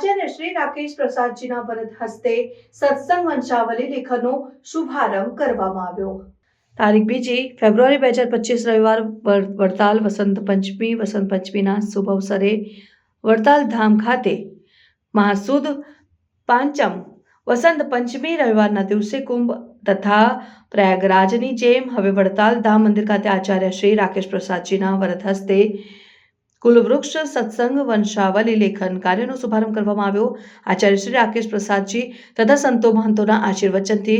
આચાર્ય શ્રી રાકેશ પ્રસાદજીના વરદ હસ્તે સત્સંગ વંશાવલી લેખનનો શુભારંભ કરવામાં આવ્યો. તારીખ બીજી ફેબ્રુઆરી બે હજાર પચીસ રવિવાર વડતાલ વસંત પંચમી, વસંત પંચમીના શુભ અવસરે વડતાલ ધામ ખાતે મહાસુદ પાંચમ વસંત પંચમી રવિવારના દિવસે કુંભ તથા પ્રયાગરાજની જેમ હવે વડતાલ ધામ મંદિર ખાતે આચાર્ય શ્રી રાકેશ પ્રસાદજીના વરદ હસ્તે કુલવૃક્ષ, સત્સંગ વંશાવલી લેખન કાર્યનો શુભારંભ કરવામાં આવ્યો. આચાર્ય શ્રી રાકેશ પ્રસાદજી તથા સંતો મહંતોના આશીર્વચનથી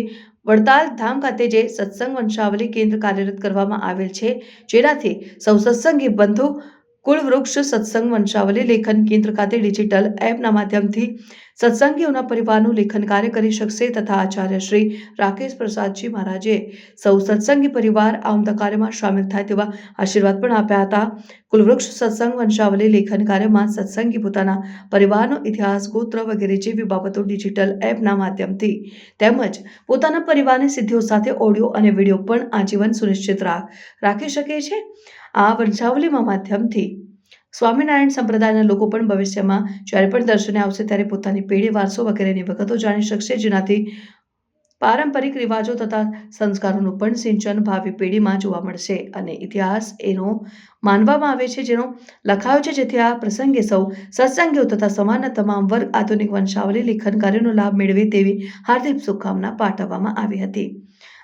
વડતાલ ધામ ખાતે જે સત્સંગ વંશાવલી કેન્દ્ર કાર્યરત કરવામાં આવેલ છે, જેનાથી સૌ સત્સંગી બંધુ કુલવૃક્ષ, સત્સંગ વંશાવલી લેખન કેન્દ્ર ખાતે ડિજિટલ એપના માધ્યમથી સત્સંગીઓના પરિવારનું લેખન કાર્ય કરી શકશે તથા આચાર્ય શ્રી રાકેશ પ્રસાદજી મહારાજે સૌ સત્સંગી પરિવાર આ ઉમદા કાર્યમાં સામેલ થાય તેવા આશીર્વાદ પણ આપ્યા હતા. કુલવૃક્ષ સત્સંગ વંશાવલી લેખન કાર્યમાં સત્સંગી પોતાના પરિવારનો ઇતિહાસ, ગોત્ર વગેરે જેવી બાબતો ડિજિટલ એપના માધ્યમથી તેમજ પોતાના પરિવારની સિદ્ધિઓ સાથે ઓડિયો અને વીડિયો પણ આજીવન સુનિશ્ચિત રાખી શકે છે. આ વંશાવલીમાં માધ્યમથી સ્વામિનારાયણ સંપ્રદાયના લોકો પણ ભવિષ્યમાં જ્યારે પણ દર્શને આવશે ત્યારે પોતાની પેઢી, વારસો વગેરેની વિગતો જાણી શકશે, જેનાથી પારંપરિક રિવાજો તથા સંસ્કારોનું પણ સિંચન ભાવિ પેઢીમાં જોવા મળશે અને ઇતિહાસ એનો માનવામાં આવે છે જેનો લખાયો છે જેથી આ પ્રસંગે સૌ સત્સંગીઓ તથા સમાજના તમામ વર્ગ આધુનિક વંશાવલી લેખન કાર્યનો લાભ મેળવે તેવી હાર્દિક શુભકામના પાઠવવામાં આવી હતી.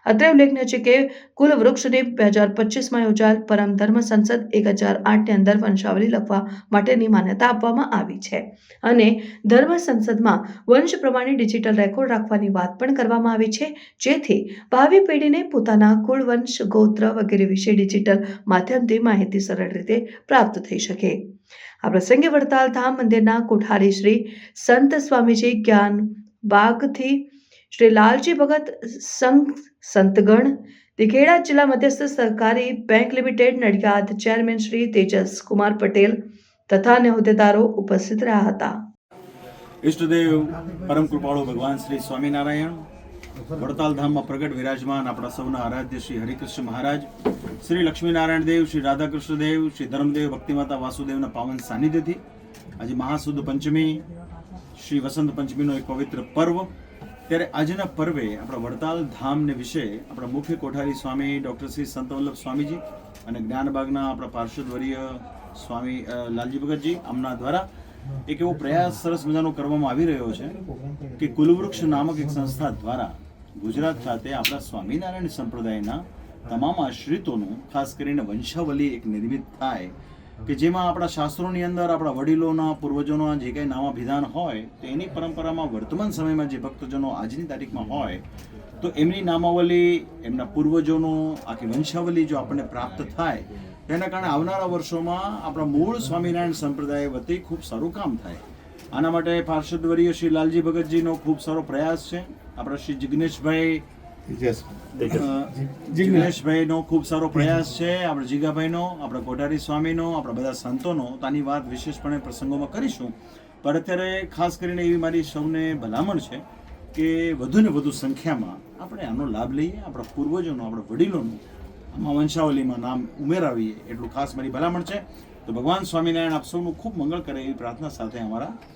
અત્રે ઉલ્લેખનીય છે કે કુલ વૃક્ષને બે હજાર પચીસમાં યોજાયેલ પરમ ધર્મ સંસદ એક હજાર આઠની અંદર વંશાવલી લખવા માટેની માન્યતા આપવામાં આવી છે. અને ધર્મ સંસદમાં વંશ પ્રમાણે ડિજિટલ રેકોર્ડ રાખવાની વાત પણ કરવામાં આવી છે. જેથી ભાવિ પેઢીને પોતાના કુળ ગોત્ર વગેરે વિશે ડિજિટલ માધ્યમથી માહિતી સરળ રીતે પ્રાપ્ત થઈ શકે. આ પ્રસંગે વડતાલ ધામ મંદિરના કોઠારી શ્રી સંત સ્વામીજી જ્ઞાન બાગથી શ્રી લાલજી ભગત સંઘ સંતગણ દિખેડા જિલ્લા મધ્યસ્થ સહકારી bank limited, Nadiad chairman Shri Tejas Kumar Patel તથા અન્ય હોદ્દેદારો ઉપસ્થિત રહ્યા હતા. ઈષ્ટદેવ પરમ કૃપાળુ ભગવાન શ્રી સ્વામિનારાયણ વડતાલ પ્રગટ વિરાજમાન આપણા સૌના આરાધ્ય શ્રી હરિકૃષ્ણ મહારાજ, શ્રી લક્ષ્મીનારાયણ દેવ, શ્રી રાધાકૃષ્ણ દેવ, શ્રી ધર્મદેવ, ભક્તિમાતા વાસુદેવના પાવન સાનિધ્યથી આજે મહાસુદ પંચમી, શ્રી વસંત પંચમીનો એક પવિત્ર પર્વ. ત્યારે આજના પર્વે આપણા વડતાલ ધામને વિશે આપણા મુખ્ય કોઠારી સ્વામી ડૉક્ટર શ્રી સંતવલ્લભ સ્વામીજી અને જ્ઞાનબાગના આપણા પાર્ષદવર્ય સ્વામી લાલજી ભગતજી આમના દ્વારા એક એવો પ્રયાસ સરસ મજાનો કરવામાં આવી રહ્યો છે કે કુલવૃક્ષ નામક એક સંસ્થા દ્વારા ગુજરાત ખાતે આપણા સ્વામિનારાયણ સંપ્રદાયના તમામ આશ્રિતોનું, ખાસ કરીને વંશાવલી એક નિર્મિત થાય, કે જેમાં આપણા શાસ્ત્રોની અંદર આપણા વડીલોના, પૂર્વજોના જે કંઈ નામા વિધાન હોય, તો એની પરંપરામાં વર્તમાન સમયમાં જે ભક્તજનો આજની તારીખમાં હોય, તો એમની નામાવલી, એમના પૂર્વજોનો, આખી વંશાવલી જો આપણને પ્રાપ્ત થાય તેના કારણે આવનારા વર્ષોમાં આપણા મૂળ સ્વામિનારાયણ સંપ્રદાય વતી ખૂબ સારું કામ થાય. આના માટે પાર્ષદવર્ય શ્રી લાલજી ભગતજીનો ખૂબ સારો પ્રયાસ છે. આપણા શ્રી જિગ્નેશભાઈ જિગ્નેશભાઈનો ખૂબ સારો પ્રયાસ છે આપણે જીગાભાઈનો આપણા કોઠારી સ્વામીનો આપણા બધા સંતોનો તાની વાત વિશેષપણે પ્રસંગોમાં કરીશું. પણ અત્યારે ખાસ કરીને એવી મારી સૌને ભલામણ છે કે વધુ ને વધુ સંખ્યામાં આપણે આનો લાભ લઈએ આપણા પૂર્વજોનો આપણા વડીલોનું. આમાં વંશાવલીમાં નામ ઉમેરાવીએ એટલું ખાસ મારી ભલામણ છે. તો ભગવાન સ્વામિનારાયણ આપ સૌનું ખૂબ મંગળ કરે એવી પ્રાર્થના સાથે અમારા